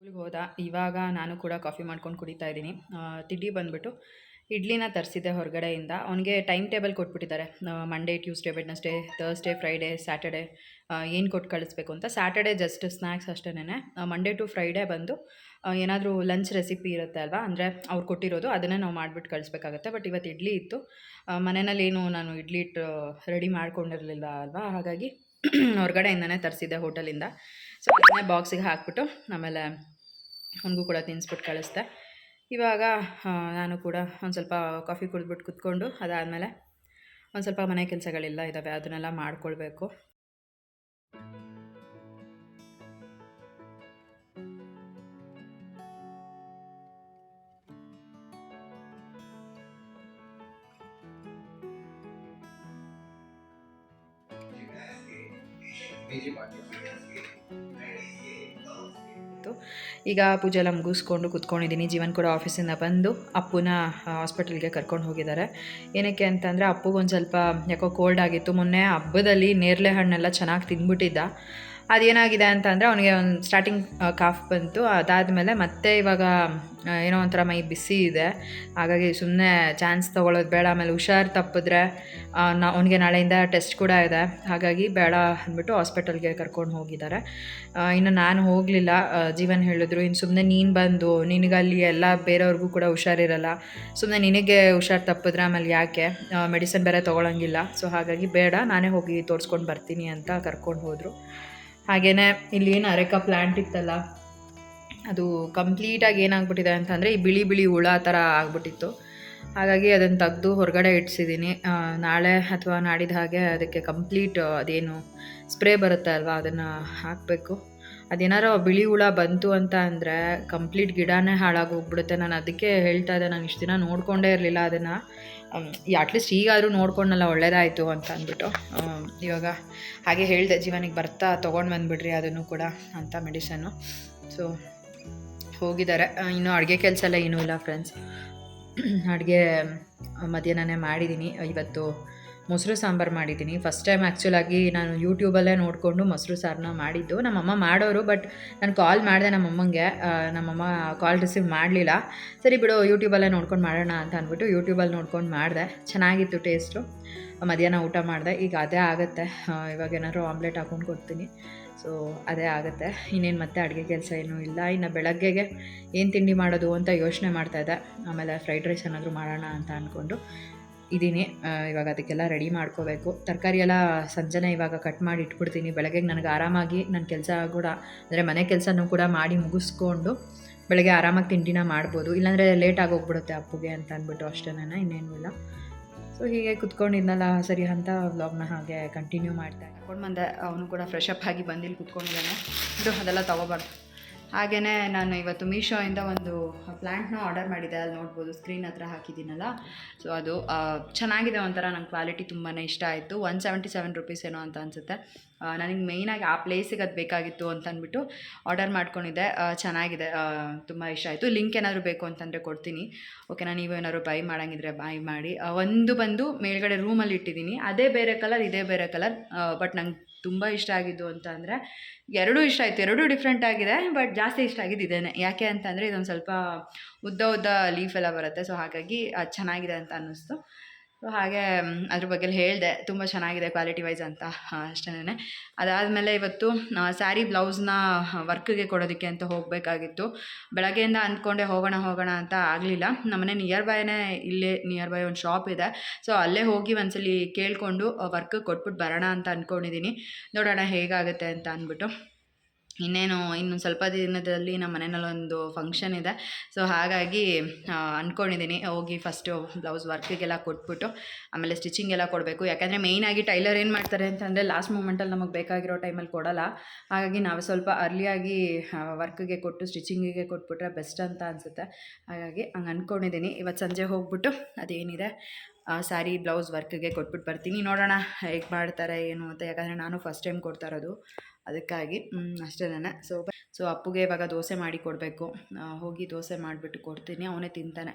ಹೋದ. ಇವಾಗ ನಾನು ಕೂಡ ಕಾಫಿ ಮಾಡ್ಕೊಂಡು ಕುಡಿತಾ ಇದ್ದೀನಿ. ತಿಂಡಿ ಬಂದುಬಿಟ್ಟು ಇಡ್ಲಿನ ತರಿಸಿದ್ದೆ ಹೊರಗಡೆಯಿಂದ. ಅವನಿಗೆ time table ಕೊಟ್ಬಿಟ್ಟಿದ್ದಾರೆ. Monday Tuesday Wednesday Thursday Friday Saturday ಏನು ಕೊಟ್ಟು ಕಳಿಸ್ಬೇಕು ಅಂತ. ಸ್ಯಾಟರ್ಡೇ ಜಸ್ಟ್ ಸ್ನ್ಯಾಕ್ಸ್ ಅಷ್ಟೇನೆ ಮಂಡೇ ಟು ಫ್ರೈಡೇ ಬಂದು ಏನಾದರೂ ಲಂಚ್ ರೆಸಿಪಿ ಇರುತ್ತೆ ಅಲ್ವಾ? ಅಂದರೆ ಅವ್ರು ಕೊಟ್ಟಿರೋದು, ಅದನ್ನೇ ನಾವು ಮಾಡಿಬಿಟ್ಟು ಕಳಿಸ್ಬೇಕಾಗತ್ತೆ. ಬಟ್ ಇವತ್ತು ಇಡ್ಲಿ ಇತ್ತು. ಮನೆಯಲ್ಲಿ ಏನು ನಾನು ಇಡ್ಲಿ ಇಟ್ಟು ರೆಡಿ ಮಾಡ್ಕೊಂಡಿರಲಿಲ್ಲ ಅಲ್ವಾ? ಹಾಗಾಗಿ <clears throat> ಹೊರಗಡೆಯಿಂದನೇ ತರಿಸಿದ್ದೆ ಹೋಟೆಲಿಂದ ಸೊ ಅದನ್ನೇ ಬಾಕ್ಸಿಗೆ ಹಾಕ್ಬಿಟ್ಟು ಆಮೇಲೆ ಅವನಿಗೂ ಕೂಡ ತಿನ್ನಿಸ್ಬಿಟ್ಟು ಕಳಿಸ್ದೆ. ಇವಾಗ ನಾನು ಕೂಡ ಒಂದು ಸ್ವಲ್ಪ ಕಾಫಿ ಕುಡಿದ್ಬಿಟ್ಟು ಕುತ್ಕೊಂಡು ಅದಾದಮೇಲೆ ಒಂದು ಸ್ವಲ್ಪ ಮನೆ ಕೆಲಸಗಳೆಲ್ಲ ಇದ್ದಾವೆ ಅದನ್ನೆಲ್ಲ ಮಾಡ್ಕೊಳ್ಬೇಕು ಇತ್ತು. ಈಗ ಪೂಜೆ ಎಲ್ಲ ಮುಗಿಸ್ಕೊಂಡು ಕುತ್ಕೊಂಡಿದ್ದೀನಿ. ಜೀವನ್ ಕೂಡ ಆಫೀಸಿಂದ ಬಂದು ಅಪ್ಪುನ ಹಾಸ್ಪಿಟಲ್ಗೆ ಕರ್ಕೊಂಡು ಹೋಗಿದ್ದಾರೆ. ಏನಕ್ಕೆ ಅಂತಂದರೆ ಅಪ್ಪುಗೊಂದು ಸ್ವಲ್ಪ ಯಾಕೋ ಕೋಲ್ಡ್ ಆಗಿತ್ತು. ಮೊನ್ನೆ ಹಬ್ಬದಲ್ಲಿ ನೇರಳೆ ಹಣ್ಣೆಲ್ಲ ಚೆನ್ನಾಗಿ ತಿಂದ್ಬಿಟ್ಟಿದ್ದ. ಅದೇನಾಗಿದೆ ಅಂತಂದರೆ ಅವನಿಗೆ ಒಂದು ಸ್ಟಾರ್ಟಿಂಗ್ ಕಾಫ್ ಬಂತು. ಅದಾದಮೇಲೆ ಮತ್ತೆ ಇವಾಗ ಏನೋ ಒಂಥರ ಮೈ ಬಿಸಿ ಇದೆ. ಹಾಗಾಗಿ ಸುಮ್ಮನೆ ಚಾನ್ಸ್ ತೊಗೊಳೋದು ಬೇಡ. ಆಮೇಲೆ ಹುಷಾರು ತಪ್ಪಿದ್ರೆ ನಾ, ಅವನಿಗೆ ನಾಳೆಯಿಂದ ಟೆಸ್ಟ್ ಕೂಡ ಇದೆ. ಹಾಗಾಗಿ ಬೇಡ ಅಂದ್ಬಿಟ್ಟು ಹಾಸ್ಪಿಟಲ್ಗೆ ಕರ್ಕೊಂಡು ಹೋಗಿದ್ದಾರೆ. ಇನ್ನು ನಾನು ಹೋಗಲಿಲ್ಲ. ಜೀವನ್ ಹೇಳಿದ್ರು, ಇನ್ನು ಸುಮ್ಮನೆ ನೀನು ಬಂದು, ನಿನಗಲ್ಲಿ ಎಲ್ಲ ಬೇರೆಯವ್ರಿಗೂ ಕೂಡ ಹುಷಾರಿರಲ್ಲ. ಸುಮ್ಮನೆ ನಿನಗೆ ಹುಷಾರು ತಪ್ಪಿದ್ರೆ ಆಮೇಲೆ ಯಾಕೆ? ಮೆಡಿಸಿನ್ ಬೇರೆ ತೊಗೊಳಂಗಿಲ್ಲ. ಸೊ ಹಾಗಾಗಿ ಬೇಡ, ನಾನೇ ಹೋಗಿ ತೋರಿಸ್ಕೊಂಡು ಬರ್ತೀನಿ ಅಂತ ಕರ್ಕೊಂಡು ಹೋದರು. ಹಾಗೆಯೇ ಇಲ್ಲಿ ಏನು ಅರೆಕ ಪ್ಲ್ಯಾಂಟ್ ಇತ್ತಲ್ಲ, ಅದು ಕಂಪ್ಲೀಟಾಗಿ ಏನಾಗ್ಬಿಟ್ಟಿದೆ ಅಂತಂದರೆ ಈ ಬಿಳಿ ಬಿಳಿ ಹುಳ ಥರ ಆಗ್ಬಿಟ್ಟಿತ್ತು. ಹಾಗಾಗಿ ಅದನ್ನು ತೆಗೆದು ಹೊರಗಡೆ ಇಟ್ಸಿದ್ದೀನಿ ನಾಳೆ ಅಥವಾ ನಾಡಿದ ಹಾಗೆ ಅದಕ್ಕೆ ಕಂಪ್ಲೀಟ್ ಅದೇನು ಸ್ಪ್ರೇ ಬರುತ್ತೆ ಅಲ್ವಾ, ಅದನ್ನು ಹಾಕಬೇಕು. ಅದೇನಾರೋ ಬಿಳಿ ಹುಳ ಬಂತು ಅಂತ ಅಂದರೆ ಕಂಪ್ಲೀಟ್ ಗಿಡನೇ ಹಾಳಾಗೋಗ್ಬಿಡುತ್ತೆ ನಾನು ಅದಕ್ಕೆ ಹೇಳ್ತಾ ಇದ್ದೆ, ನಾನು ಇಷ್ಟು ದಿನ ನೋಡಿಕೊಂಡೇ ಇರಲಿಲ್ಲ ಅದನ್ನು. ಅಟ್ಲೀಸ್ಟ್ ಈಗಾದರೂ ನೋಡ್ಕೊಂಡಲ್ಲ ಒಳ್ಳೇದಾಯಿತು ಅಂತ ಅಂದ್ಬಿಟ್ಟು. ಇವಾಗ ಹಾಗೆ ಹೇಳಿದೆ, ಜೀವನಿಗೆ ಬರ್ತಾ ತೊಗೊಂಡು ಬಂದುಬಿಡ್ರಿ ಅದನ್ನು ಕೂಡ ಅಂತ ಮೆಡಿಸನ್ನು. ಸೊ ಹೋಗಿದ್ದಾರೆ. ಇನ್ನು ಅಡುಗೆ ಕೆಲಸ ಎಲ್ಲ ಏನೂ ಇಲ್ಲ ಫ್ರೆಂಡ್ಸ್ ಅಡುಗೆ ಮಧ್ಯಾಹ್ನನೇ ಮಾಡಿದ್ದೀನಿ ಇವತ್ತು ಮೊಸರು ಸಾಂಬಾರು ಮಾಡಿದ್ದೀನಿ. ಫಸ್ಟ್ ಟೈಮ್ ಆ್ಯಕ್ಚುಲಾಗಿ ನಾನು ಯೂಟ್ಯೂಬಲ್ಲೇ ನೋಡಿಕೊಂಡು ಮೊಸರು ಸಾರನ್ನ ಮಾಡಿದ್ದು. ನಮ್ಮಮ್ಮ ಮಾಡೋರು ಬಟ್ ನಾನು ಕಾಲ್ ಮಾಡಿದೆ ನಮ್ಮಮ್ಮಂಗೆ. ನಮ್ಮಮ್ಮ ಕಾಲ್ ರಿಸೀವ್ ಮಾಡಲಿಲ್ಲ. ಸರಿ ಬಿಡು ಯೂಟ್ಯೂಬಲ್ಲೇ ನೋಡ್ಕೊಂಡು ಮಾಡೋಣ ಅಂತ ಅಂದ್ಬಿಟ್ಟು ಯೂಟ್ಯೂಬಲ್ಲಿ ನೋಡ್ಕೊಂಡು ಮಾಡಿದೆ. ಚೆನ್ನಾಗಿತ್ತು ಟೇಸ್ಟು ಮಧ್ಯಾಹ್ನ ಊಟ ಮಾಡಿದೆ. ಈಗ ಅದೇ ಆಗುತ್ತೆ. ಇವಾಗ ಏನಾದ್ರು ಆಮ್ಲೆಟ್ ಹಾಕೊಂಡು ಕೊಡ್ತೀನಿ. ಸೊ ಅದೇ ಆಗುತ್ತೆ. ಇನ್ನೇನು ಮತ್ತೆ ಅಡುಗೆ ಕೆಲಸ ಏನೂ ಇಲ್ಲ. ಇನ್ನು ಬೆಳಗ್ಗೆಗೆ ಏನು ತಿಂಡಿ ಮಾಡೋದು ಅಂತ ಯೋಚನೆ ಮಾಡ್ತಾಯಿದ್ದೆ ಆಮೇಲೆ ಫ್ರೈಡ್ ರೈಸ್ ಏನಾದರೂ ಮಾಡೋಣ ಅಂತ ಅಂದ್ಕೊಂಡು ಇದ್ದೀನಿ. ಇವಾಗ ಅದಕ್ಕೆಲ್ಲ ರೆಡಿ ಮಾಡ್ಕೋಬೇಕು. ತರಕಾರಿ ಎಲ್ಲ ಸಂಜೆನೇ ಇವಾಗ ಕಟ್ ಮಾಡಿ ಇಟ್ಬಿಡ್ತೀನಿ. ಬೆಳಗ್ಗೆ ನನಗೆ ಆರಾಮಾಗಿ ನನ್ನ ಕೆಲಸ ಕೂಡ, ಅಂದರೆ ಮನೆ ಕೆಲಸನೂ ಕೂಡ ಮಾಡಿ ಮುಗಿಸ್ಕೊಂಡು ಬೆಳಗ್ಗೆ ಆರಾಮಾಗಿ ತಿಂಡಿನ ಮಾಡ್ಬೋದು. ಇಲ್ಲಾಂದರೆ ಲೇಟ್ ಆಗೋಗ್ಬಿಡುತ್ತೆ ಅಪ್ಪುಗೆ ಅಂತ ಅಂದ್ಬಿಟ್ಟು ಅಷ್ಟೇ ನಾನು ಇನ್ನೇನು ಇಲ್ಲ. ಸೊ ಹೀಗೆ ಕುತ್ಕೊಂಡಿದ್ನಲ್ಲ, ಸರಿ ಅಂತ ವ್ಲಾಗ್ನ ಹಾಗೆ ಕಂಟಿನ್ಯೂ ಮಾಡ್ತಾ ಕರ್ಕೊಂಡು ಬಂದೆ. ಅವನು ಕೂಡ ಫ್ರೆಶ್ ಅಪ್ ಆಗಿ ಬಂದಿಲ್ಲಿ ಕುತ್ಕೊಂಡಿದ್ದಾನೆ. ಇದು ಅದೆಲ್ಲ ತೊಗೋಬಾರ್ದು. ಹಾಗೆಯೇ ನಾನು ಇವತ್ತು ಮೀಶೋಯಿಂದ ಒಂದು ಪ್ಲ್ಯಾಂಟ್ನ ಆರ್ಡರ್ ಮಾಡಿದ್ದೆ, ಅಲ್ಲಿ ನೋಡ್ಬೋದು, ಸ್ಕ್ರೀನ್ ಹತ್ರ ಹಾಕಿದ್ದೀನಲ್ಲ. ಸೊ ಅದು ಚೆನ್ನಾಗಿದೆ ಒಂಥರ, ನಂಗೆ ಕ್ವಾಲಿಟಿ ತುಂಬಾ ಇಷ್ಟ ಆಯಿತು. ಒನ್ ಸೆವೆಂಟಿ ಸೆವೆನ್ ರುಪೀಸ್ ಏನೋ ಅಂತ ಅನಿಸುತ್ತೆ. ನನಗೆ ಮೇಯ್ನಾಗಿ ಆ ಪ್ಲೇಸಿಗೆ ಅದು ಬೇಕಾಗಿತ್ತು ಅಂತ ಅಂದ್ಬಿಟ್ಟು ಆರ್ಡರ್ ಮಾಡ್ಕೊಂಡಿದ್ದೆ. ಚೆನ್ನಾಗಿದೆ ತುಂಬ ಇಷ್ಟ ಆಯಿತು. ಲಿಂಕ್ ಏನಾದರೂ ಬೇಕು ಅಂತಂದರೆ ಕೊಡ್ತೀನಿ. ಓಕೆನಾ, ನೀವು ಏನಾದ್ರು ಬೈ ಮಾಡಂಗಿದ್ರೆ ಬೈ ಮಾಡಿ. ಒಂದು ಬಂದು ಮೇಲ್ಗಡೆ ರೂಮಲ್ಲಿ ಇಟ್ಟಿದ್ದೀನಿ. ಅದೇ ಬೇರೆ ಕಲರ್ ಇದೇ ಬೇರೆ ಕಲರ್ ಬಟ್ ನಂಗೆ ತುಂಬ ಇಷ್ಟ ಆಗಿದ್ದು ಅಂತ ಅಂದರೆ, ಎರಡೂ ಇಷ್ಟ ಆಯಿತು, ಎರಡೂ ಡಿಫ್ರೆಂಟ್ ಆಗಿದೆ ಬಟ್ ಜಾಸ್ತಿ ಇಷ್ಟ ಆಗಿದ್ದು ಇದೇನೆ. ಯಾಕೆ ಅಂತಂದರೆ ಇದೊಂದು ಸ್ವಲ್ಪ ಉದ್ದ ಉದ್ದ ಲೀಫ್ ಎಲ್ಲ ಬರುತ್ತೆ ಸೊ ಹಾಗಾಗಿ ಅದು ಚೆನ್ನಾಗಿದೆ ಅಂತ ಅನ್ನಿಸ್ತು. ಹಾಗೆ ಮ್, ಅದ್ರ ಬಗ್ಗೆ ಹೇಳಿದೆ ತುಂಬ ಚೆನ್ನಾಗಿದೆ ಕ್ವಾಲಿಟಿ ವೈಸ್ ಅಂತ. ಅಷ್ಟೇ ಅದಾದಮೇಲೆ ಇವತ್ತು ಸ್ಯಾರಿ ಬ್ಲೌಸ್ನ ವರ್ಕ್ಗೆ ಕೊಡೋದಕ್ಕೆ ಅಂತ ಹೋಗಬೇಕಾಗಿತ್ತು. ಬೆಳಗ್ಗೆಯಿಂದ ಅಂದ್ಕೊಂಡೆ ಹೋಗೋಣ ಹೋಗೋಣ ಅಂತ ಆಗಲಿಲ್ಲ. ನಮ್ಮನೆ ನಿಯರ್ ಬೈನೇ ಇಲ್ಲೇ ನಿಯರ್ ಬೈ ಒಂದು ಶಾಪ್ ಇದೆ. ಸೊ ಅಲ್ಲೇ ಹೋಗಿ ಒಂದ್ಸಲಿ ಕೇಳಿಕೊಂಡು ವರ್ಕ್ ಕೊಟ್ಬಿಟ್ಟು ಬರೋಣ ಅಂತ ಅಂದ್ಕೊಂಡಿದ್ದೀನಿ ನೋಡೋಣ ಹೇಗಾಗುತ್ತೆ ಅಂತ ಅಂದ್ಬಿಟ್ಟು. ಇನ್ನೇನು ಇನ್ನೊಂದು ಸ್ವಲ್ಪ ದಿನದಲ್ಲಿ ನಮ್ಮ ಮನೆಯಲ್ಲಿ ಒಂದು ಫಂಕ್ಷನ್ ಇದೆ. ಸೊ ಹಾಗಾಗಿ ಅಂದ್ಕೊಂಡಿದ್ದೀನಿ ಹೋಗಿ ಫಸ್ಟು ಬ್ಲೌಸ್ ವರ್ಕಿಗೆಲ್ಲ ಕೊಟ್ಬಿಟ್ಟು, ಆಮೇಲೆ ಸ್ಟಿಚಿಂಗೆಲ್ಲ ಕೊಡಬೇಕು. ಯಾಕಂದರೆ ಮೇಯ್ನಾಗಿ ಟೈಲರ್ ಏನು ಮಾಡ್ತಾರೆ ಅಂತಂದರೆ ಲಾಸ್ಟ್ ಮೂಮೆಂಟಲ್ಲಿ ನಮಗೆ ಬೇಕಾಗಿರೋ ಟೈಮಲ್ಲಿ ಕೊಡಲ್ಲ. ಹಾಗಾಗಿ ನಾವು ಸ್ವಲ್ಪ ಅರ್ಲಿಯಾಗಿ ವರ್ಕ್ಗೆ ಕೊಟ್ಟು ಸ್ಟಿಚಿಂಗಿಗೆ ಕೊಟ್ಬಿಟ್ರೆ ಬೆಸ್ಟ್ ಅಂತ ಅನಿಸುತ್ತೆ. ಹಾಗಾಗಿ ಹಂಗೆ ಅಂದ್ಕೊಂಡಿದ್ದೀನಿ ಇವತ್ತು ಸಂಜೆ ಹೋಗ್ಬಿಟ್ಟು ಅದೇನಿದೆ ಸ್ಯಾರಿ ಬ್ಲೌಸ್ ವರ್ಕ್ಗೆ ಕೊಟ್ಬಿಟ್ಟು ಬರ್ತೀನಿ. ನೋಡೋಣ ಹೇಗೆ ಮಾಡ್ತಾರೆ, ಏನು ಅಂತ. ಯಾಕಂದರೆ ನಾನು ಫಸ್ಟ್ ಟೈಮ್ ಕೊಡ್ತಾ ಇರೋದು. ಅದಕ್ಕಾಗಿ ಅಷ್ಟೇ ಸೊ ಸೊ ಅಪ್ಪುಗೆ ಇವಾಗ ದೋಸೆ ಮಾಡಿ ಕೊಡಬೇಕು. ಹೋಗಿ ದೋಸೆ ಮಾಡಿಬಿಟ್ಟು ಕೊಡ್ತೀನಿ. ಅವನೇ ತಿಂತಾನೆ.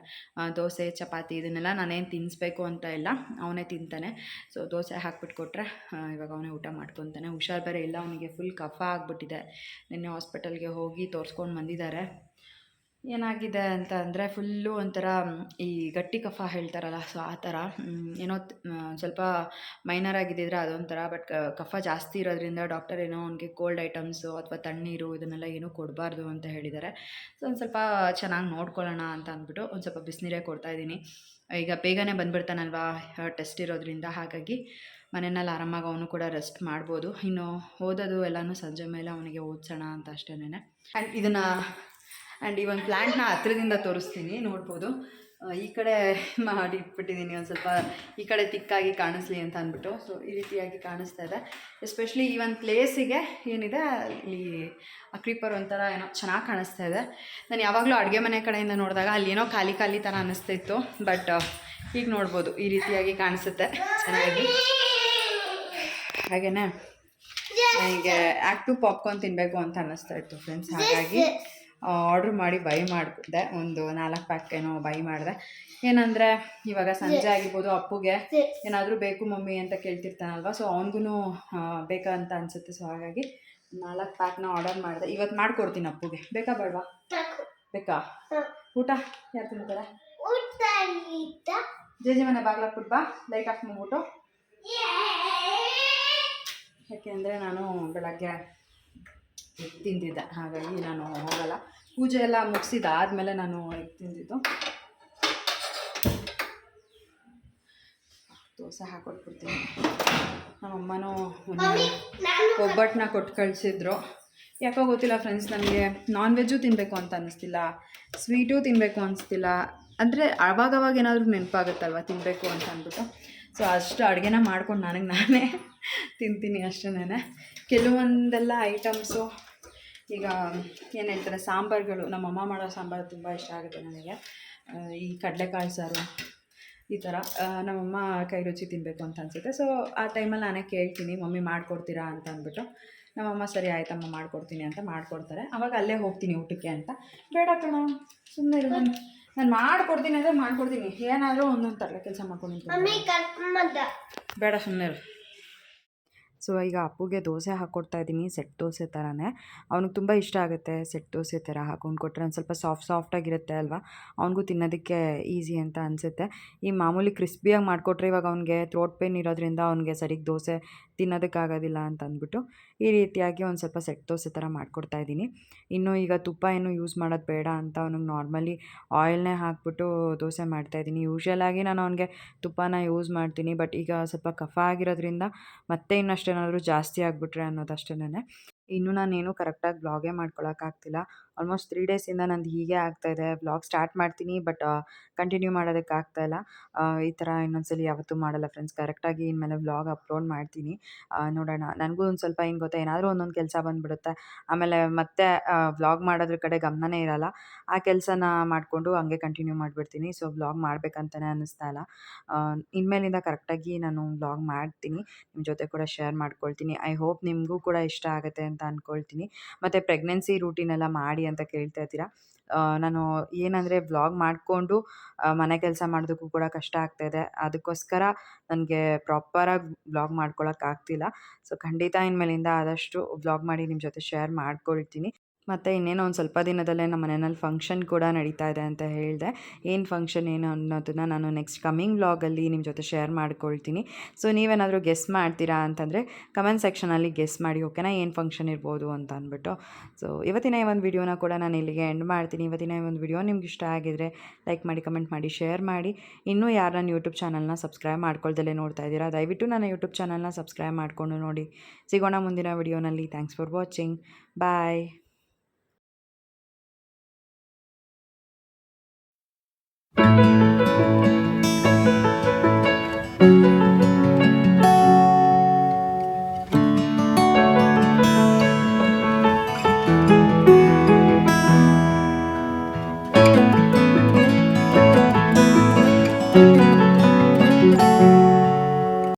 ದೋಸೆ, ಚಪಾತಿ ಇದನ್ನೆಲ್ಲ ನಾನೇನು ತಿನ್ನಿಸ್ಬೇಕು ಅಂತ ಇಲ್ಲ. ಅವನೇ ತಿಂತಾನೆ. ಸೊ ದೋಸೆ ಹಾಕ್ಬಿಟ್ಟು ಕೊಟ್ಟರೆ ಇವಾಗ ಅವನೇ ಊಟ ಮಾಡ್ಕೊತಾನೆ. ಹುಷಾರು ಬೇರೆ ಇಲ್ಲ. ಅವನಿಗೆ ಫುಲ್ ಕಫ ಆಗಿಬಿಟ್ಟಿದೆ. ನಿನ್ನೆ ಹಾಸ್ಪಿಟಲ್ಗೆ ಹೋಗಿ ತೋರಿಸ್ಕೊಂಡು ಬಂದಿದ್ದಾರೆ. ಏನಾಗಿದೆ ಅಂತ ಅಂದರೆ ಫುಲ್ಲು ಒಂಥರ ಈ ಗಟ್ಟಿ ಕಫ ಹೇಳ್ತಾರಲ್ಲ, ಸೊ ಆ ಥರ ಏನೋ ಸ್ವಲ್ಪ ಮೈನರ್ ಆಗಿದ್ದಿದ್ರೆ ಅದೊಂಥರ ಬಟ್ ಕಫ ಜಾಸ್ತಿ ಇರೋದ್ರಿಂದ ಡಾಕ್ಟರ್ ಏನೋ ಅವನಿಗೆ ಕೋಲ್ಡ್ ಐಟಮ್ಸು ಅಥವಾ ತಣ್ಣೀರು ಇದನ್ನೆಲ್ಲ ಏನೂ ಕೊಡಬಾರ್ದು ಅಂತ ಹೇಳಿದ್ದಾರೆ ಸೊ ಒಂದು ಸ್ವಲ್ಪ ಚೆನ್ನಾಗಿ ನೋಡ್ಕೊಳ್ಳೋಣ ಅಂತ ಅಂದ್ಬಿಟ್ಟು ಒಂದು ಸ್ವಲ್ಪ ಬಿಸಿನೀರೇ ಕೊಡ್ತಾಯಿದ್ದೀನಿ ಈಗ ಬೇಗನೆ ಬಂದುಬಿಡ್ತಾನಲ್ವಾ ಟೆಸ್ಟ್ ಇರೋದ್ರಿಂದ, ಹಾಗಾಗಿ ಮನೆಯಲ್ಲಿ ಆರಾಮಾಗಿ ಅವನು ಕೂಡ ರೆಸ್ಟ್ ಮಾಡ್ಬೋದು. ಇನ್ನು ಓದೋದು ಎಲ್ಲನೂ ಸಂಜೆ ಮೇಲೆ ಅವನಿಗೆ ಓದಿಸೋಣ ಅಂತ ಆ್ಯಂಡ್ ಇದನ್ನು ಆ್ಯಂಡ್ ಈ ಒಂದು ಪ್ಲ್ಯಾಂಟ್ನ ಹತ್ರದಿಂದ ತೋರಿಸ್ತೀನಿ ನೋಡ್ಬೋದು. ಈ ಕಡೆ ಮಾಡಿಟ್ಬಿಟ್ಟಿದ್ದೀನಿ ಒಂದು ಸ್ವಲ್ಪ ಈ ಕಡೆ ತಿಕ್ಕಾಗಿ ಕಾಣಿಸ್ಲಿ ಅಂತ ಅಂದ್ಬಿಟ್ಟು. ಸೊ ಈ ರೀತಿಯಾಗಿ ಕಾಣಿಸ್ತಾ ಇದೆ. ಎಸ್ಪೆಷಲಿ ಈ ಒಂದು ಪ್ಲೇಸಿಗೆ ಏನಿದೆ ಇಲ್ಲಿ ಅಕ್ರೀಪರ್ ಕ್ರೀಪರ್ ಒಂಥರ ಏನೋ ಚೆನ್ನಾಗಿ ಕಾಣಿಸ್ತಾ ಇದೆ. ನಾನು ಯಾವಾಗಲೂ ಅಡುಗೆ ಮನೆ ಕಡೆಯಿಂದ ನೋಡಿದಾಗ ಅಲ್ಲಿ ಏನೋ ಖಾಲಿ ಖಾಲಿ ಥರ ಅನ್ನಿಸ್ತಿತ್ತು ಬಟ್ ಈಗ ನೋಡ್ಬೋದು ಈ ರೀತಿಯಾಗಿ ಕಾಣಿಸುತ್ತೆ ಚೆನ್ನಾಗಿ. ಹಾಗೆಯೇ ನನಗೆ ಆ್ಯಕ್ಟಿವ್ ಪಾಪ್ಕಾರ್ನ್ ತಿನ್ನಬೇಕು ಅಂತ ಅನ್ನಿಸ್ತಾ ಇತ್ತು ಫ್ರೆಂಡ್ಸ್ ಹಾಗಾಗಿ. ಆರ್ಡ್ರ್ ಮಾಡಿ ಬೈ ಮಾಡಿದೆ. ಒಂದು ನಾಲ್ಕು ಪ್ಯಾಕ್ ಏನೋ ಬೈ ಮಾಡಿದೆ. ಏನಂದರೆ ಇವಾಗ ಸಂಜೆ ಆಗಿರ್ಬೋದು ಅಪ್ಪುಗೆ ಏನಾದರೂ ಬೇಕು ಮಮ್ಮಿ ಅಂತ ಕೇಳ್ತಿರ್ತಾನಲ್ವ? ಸೊ ಅವನಿಗೂ ಬೇಕಂತ ಅನಿಸುತ್ತೆ. ಸೊ ಹಾಗಾಗಿ ನಾಲ್ಕು ಪ್ಯಾಕ್ನ ಆರ್ಡರ್ ಮಾಡಿದೆ. ಇವತ್ತು ಮಾಡ್ಕೊಡ್ತೀನಿ ಅಪ್ಪುಗೆ. ಬೇಕಾ ಬೇಡವಾ ಬೇಕಾ? ಊಟ? ಯಾರು ತಿಂತಾರೆ? ಜೆ ಜೆ ಮನೆ ಬಾಗ್ಲಾಕ್ಬಿಟ್ಟು ಬಾ. ಲೈಟ್ ಆಫ್ ಮಾಡ್ಬಿಟ್ಟು. ಯಾಕೆಂದರೆ ನಾನು ಬೆಳಗ್ಗೆ ಎಗ್ ತಿಂದಿದ್ದೆ. ಹಾಗಾಗಿ ನಾನು ಹೋಗಲ್ಲ. ಪೂಜೆ ಎಲ್ಲ ಮುಗಿಸಿದಾದ್ಮೇಲೆ ನಾನು ಎಗ್ ತಿಂದಿದ್ದು. ದೋಸೆ ಹಾಕೊಟ್ಬಿಡ್ತೀನಿ. ನಮ್ಮಮ್ಮನೂ ಒಬ್ಬಟ್ಟನ್ನ ಕೊಟ್ಟು ಕಳಿಸಿದ್ರು. ಯಾಕೋ ಗೊತ್ತಿಲ್ಲ ಫ್ರೆಂಡ್ಸ್ ನನಗೆ ನಾನ್ ವೆಜ್ಜು ತಿನ್ನಬೇಕು ಅಂತ ಅನ್ನಿಸ್ತಿಲ್ಲ ಸ್ವೀಟು ತಿನ್ನಬೇಕು ಅನಿಸ್ತಿಲ್ಲ. ಅಂದರೆ ಅವಾಗವಾಗ ಏನಾದರೂ ನೆನಪಾಗುತ್ತಲ್ವ ತಿನ್ನಬೇಕು ಅಂತ ಅಂದ್ಬಿಟ್ಟು. ಸೊ ಅಷ್ಟು ಅಡುಗೆನ ಮಾಡ್ಕೊಂಡು ನನಗೆ ನಾನೇ ತಿಂತೀನಿ ಅಷ್ಟೇ ಕೆಲವೊಂದೆಲ್ಲ ಐಟಮ್ಸು ಈಗ ಏನು ಹೇಳ್ತಾರೆ ಸಾಂಬಾರುಗಳು ನಮ್ಮಮ್ಮ ಮಾಡೋ ಸಾಂಬಾರು ತುಂಬ ಇಷ್ಟ ಆಗುತ್ತೆ ನನಗೆ. ಈ ಕಡಲೆಕಾಳು ಸಾರು ಈ ಥರ ನಮ್ಮಮ್ಮ ಕೈ ರುಚಿ ತಿನ್ನಬೇಕು ಅಂತ ಅನಿಸುತ್ತೆ. ಸೊ ಆ ಟೈಮಲ್ಲಿ ನಾನೇ ಕೇಳ್ತೀನಿ ಮಮ್ಮಿ ಮಾಡಿಕೊಡ್ತೀರಾ ಅಂತ ಅಂದ್ಬಿಟ್ಟು. ನಮ್ಮಮ್ಮ ಸರಿ ಆಯ್ತಮ್ಮ ಮಾಡ್ಕೊಡ್ತೀನಿ ಅಂತ ಮಾಡಿಕೊಡ್ತಾರೆ. ಅವಾಗ ಅಲ್ಲೇ ಹೋಗ್ತೀನಿ ಊಟಕ್ಕೆ ಅಂತ. ಬೇಡ ಕಣ ಸುಮ್ಮನೆ ಇರು ನಾನು ನಾನು ಮಾಡ್ಕೊಡ್ತೀನಿ ಅಂದರೆ ಮಾಡ್ಕೊಡ್ತೀನಿ. ಏನಾದರೂ ಒಂದೊಂದು ತರಲೆ ಕೆಲಸ ಮಾಡ್ಕೊಂಡು. ಬೇಡ ಸುಮ್ಮನೆ ಇರು. ಸೊ, ಈಗ ಅಪ್ಪುಗೆ ದೋಸೆ ಹಾಕ್ಕೊಡ್ತಾ ಇದ್ದೀನಿ, ಸೆಟ್ ದೋಸೆ ಥರನೇ ಅವ್ನಿಗೆ ತುಂಬ ಇಷ್ಟ ಆಗುತ್ತೆ ಸೆಟ್ ದೋಸೆ ಥರ ಹಾಕೊಂಡು ಕೊಟ್ಟರೆ ಒಂದು ಸ್ವಲ್ಪ ಸಾಫ್ಟ್ ಸಾಫ್ಟಾಗಿರುತ್ತೆ ಅಲ್ವಾ? ಅವನಿಗೂ ತಿನ್ನೋದಕ್ಕೆ ಈಸಿ ಅಂತ ಅನಿಸುತ್ತೆ. ಈ ಮಾಮೂಲಿ ಕ್ರಿಸ್ಪಿಯಾಗಿ ಮಾಡಿಕೊಟ್ರೆ ಇವಾಗ ಅವ್ನಿಗೆ ಥ್ರೋಟ್ ಪೇನ್ ಇರೋದ್ರಿಂದ ಅವ್ನಿಗೆ ಸರಿಗೆ ದೋಸೆ ತಿನ್ನೋದಕ್ಕಾಗೋದಿಲ್ಲ ಅಂತ ಅಂದ್ಬಿಟ್ಟು ಈ ರೀತಿಯಾಗಿ ಒಂದು ಸ್ವಲ್ಪ ಸೆಟ್ ದೋಸೆ ಥರ ಮಾಡಿಕೊಡ್ತಾ ಇದ್ದೀನಿ. ಇನ್ನು ಈಗ ತುಪ್ಪ ಏನು ಯೂಸ್ ಮಾಡೋದು ಬೇಡ ಅಂತ ಅವ್ನಿಗೆ ನಾರ್ಮಲಿ ಆಯಿಲ್ನೇ ಹಾಕ್ಬಿಟ್ಟು ದೋಸೆ ಮಾಡ್ತಾಯಿದ್ದೀನಿ ಯೂಶ್ವಲಾಗಿ ನಾನು ಅವನಿಗೆ ತುಪ್ಪನ ಯೂಸ್ ಮಾಡ್ತೀನಿ, ಬಟ್ ಈಗ ಸ್ವಲ್ಪ ಕಫ ಆಗಿರೋದ್ರಿಂದ ಮತ್ತೆ ಇನ್ನಷ್ಟೇನಾದರೂ ಜಾಸ್ತಿ ಆಗಿಬಿಟ್ರೆ ಅನ್ನೋದಷ್ಟೇನೆ. ಇನ್ನೂ ನಾನೇನು ಕರೆಕ್ಟಾಗಿ ಬ್ಲಾಗೇ ಮಾಡ್ಕೊಳಕ್ಕಾಗ್ತಿಲ್ಲ. ಆಲ್ಮೋಸ್ಟ್ ತ್ರೀ ಡೇಸಿಂದ ನಂದು ಹೀಗೆ ಆಗ್ತಾ ಇದೆ. ಬ್ಲಾಗ್ ಸ್ಟಾರ್ಟ್ ಮಾಡ್ತೀನಿ, ಬಟ್ ಕಂಟಿನ್ಯೂ ಮಾಡೋದಕ್ಕೆ ಆಗ್ತಾ ಇಲ್ಲ. ಈ ಥರ ಇನ್ನೊಂದ್ಸಲಿ ಯಾವತ್ತೂ ಮಾಡಲ್ಲ ಫ್ರೆಂಡ್ಸ್ ಕರೆಕ್ಟಾಗಿ ಇನ್ಮೇಲೆ ವ್ಲಾಗ್ ಅಪ್ಲೋಡ್ ಮಾಡ್ತೀನಿ. ನೋಡೋಣ. ನನಗೂ ಒಂದು ಸ್ವಲ್ಪ ಏನು ಗೊತ್ತಾ, ಏನಾದರೂ ಒಂದೊಂದು ಕೆಲಸ ಬಂದುಬಿಡುತ್ತೆ. ಆಮೇಲೆ ಮತ್ತೆ ವ್ಲಾಗ್ ಮಾಡೋದ್ರ ಕಡೆ ಗಮನನೇ ಇರಲ್ಲ. ಆ ಕೆಲಸನ ಮಾಡಿಕೊಂಡು ಹಂಗೆ ಕಂಟಿನ್ಯೂ ಮಾಡಿಬಿಡ್ತೀನಿ. ಸೊ ವ್ಲಾಗ್ ಮಾಡಬೇಕಂತಲೇ ಅನ್ನಿಸ್ತಾ ಇಲ್ಲ. ಇನ್ಮೇಲಿಂದ ಕರೆಕ್ಟಾಗಿ ನಾನು ವ್ಲಾಗ್ ಮಾಡ್ತೀನಿ. ನಿಮ್ಮ ಜೊತೆ ಕೂಡ ಶೇರ್ ಮಾಡ್ಕೊಳ್ತೀನಿ. ಐ ಹೋಪ್ ನಿಮಗೂ ಕೂಡ ಇಷ್ಟ ಆಗುತ್ತೆ ಅಂತ ಅಂದ್ಕೊಳ್ತೀನಿ ಮತ್ತು ಪ್ರೆಗ್ನೆನ್ಸಿ ರೂಟೀನ್ ಎಲ್ಲ ಮಾಡಿ ಅಂತ ಕೇಳ್ತಾ ಇದ್ದೀರಾ. ನಾನು ಏನಂದರೆ ವ್ಲಾಗ್ ಮಾಡಿಕೊಂಡು ಮನೆ ಕೆಲಸ ಮಾಡೋದಕ್ಕೂ ಕೂಡ ಕಷ್ಟ ಆಗ್ತಾ ಇದೆ. ಅದಕ್ಕೋಸ್ಕರ ನನಗೆ ಪ್ರಾಪರಾಗಿ ವ್ಲಾಗ್ ಮಾಡ್ಕೊಳಕ್ಕಾಗ್ತಿಲ್ಲ ಸೊ ಖಂಡಿತ ಇನ್ಮೇಲಿಂದ ಆದಷ್ಟು ವ್ಲಾಗ್ ಮಾಡಿ ನಿಮ್ಮ ಜೊತೆ ಶೇರ್ ಮಾಡ್ಕೊಳ್ತೀನಿ. ಮತ್ತು ಇನ್ನೇನೋ ಒಂದು ಸ್ವಲ್ಪ ದಿನದಲ್ಲೇ ನಮ್ಮ ಮನೆಯಲ್ಲಿ ಫಂಕ್ಷನ್ ಕೂಡ ನಡೀತಾ ಇದೆ ಅಂತ ಹೇಳಿದೆ. ಏನು ಫಂಕ್ಷನ್ ಏನು ಅನ್ನೋದನ್ನು ನಾನು ನೆಕ್ಸ್ಟ್ ಕಮಿಂಗ್ ವ್ಲಾಗಲ್ಲಿ ನಿಮ್ಮ ಜೊತೆ ಶೇರ್ ಮಾಡ್ಕೊಳ್ತೀನಿ. ಸೊ ನೀವೇನಾದರೂ ಗೆಸ್ ಮಾಡ್ತೀರಾ ಅಂತಂದರೆ ಕಮೆಂಟ್ ಸೆಕ್ಷನಲ್ಲಿ ಗೆಸ್ ಮಾಡಿ ಓಕೆನಾ ಏನು ಫಂಕ್ಷನ್ ಇರ್ಬೋದು ಅಂತ ಅಂದ್ಬಿಟ್ಟು. ಸೊ ಇವತ್ತಿನ ಈ ಒಂದು ವಿಡಿಯೋನ ಕೂಡ ನಾನು ಇಲ್ಲಿಗೆ ಎಂಡ್ ಮಾಡ್ತೀನಿ. ಇವತ್ತಿನ ಈ ಒಂದು ವಿಡಿಯೋ ನಿಮ್ಗೆ ಇಷ್ಟ ಆಗಿದರೆ ಲೈಕ್ ಮಾಡಿ ಕಮೆಂಟ್ ಮಾಡಿ ಶೇರ್ ಮಾಡಿ. ಇನ್ನೂ ಯಾರು ನನ್ನ ಯೂಟ್ಯೂಬ್ ಚಾನಲ್ನ ಸಬ್ಸ್ಕ್ರೈಬ್ ಮಾಡ್ಕೊಳ್ದಲ್ಲೇ ನೋಡ್ತಾ ಇದ್ದೀರಾ, ದಯವಿಟ್ಟು ನನ್ನ ಯೂಟ್ಯೂಬ್ ಚಾನಲ್ನ ಸಬ್ಸ್ಕ್ರೈಬ್ ಮಾಡಿಕೊಂಡು ನೋಡಿ. ಸಿಗೋಣ ಮುಂದಿನ ವಿಡಿಯೋನಲ್ಲಿ thanks for watching bye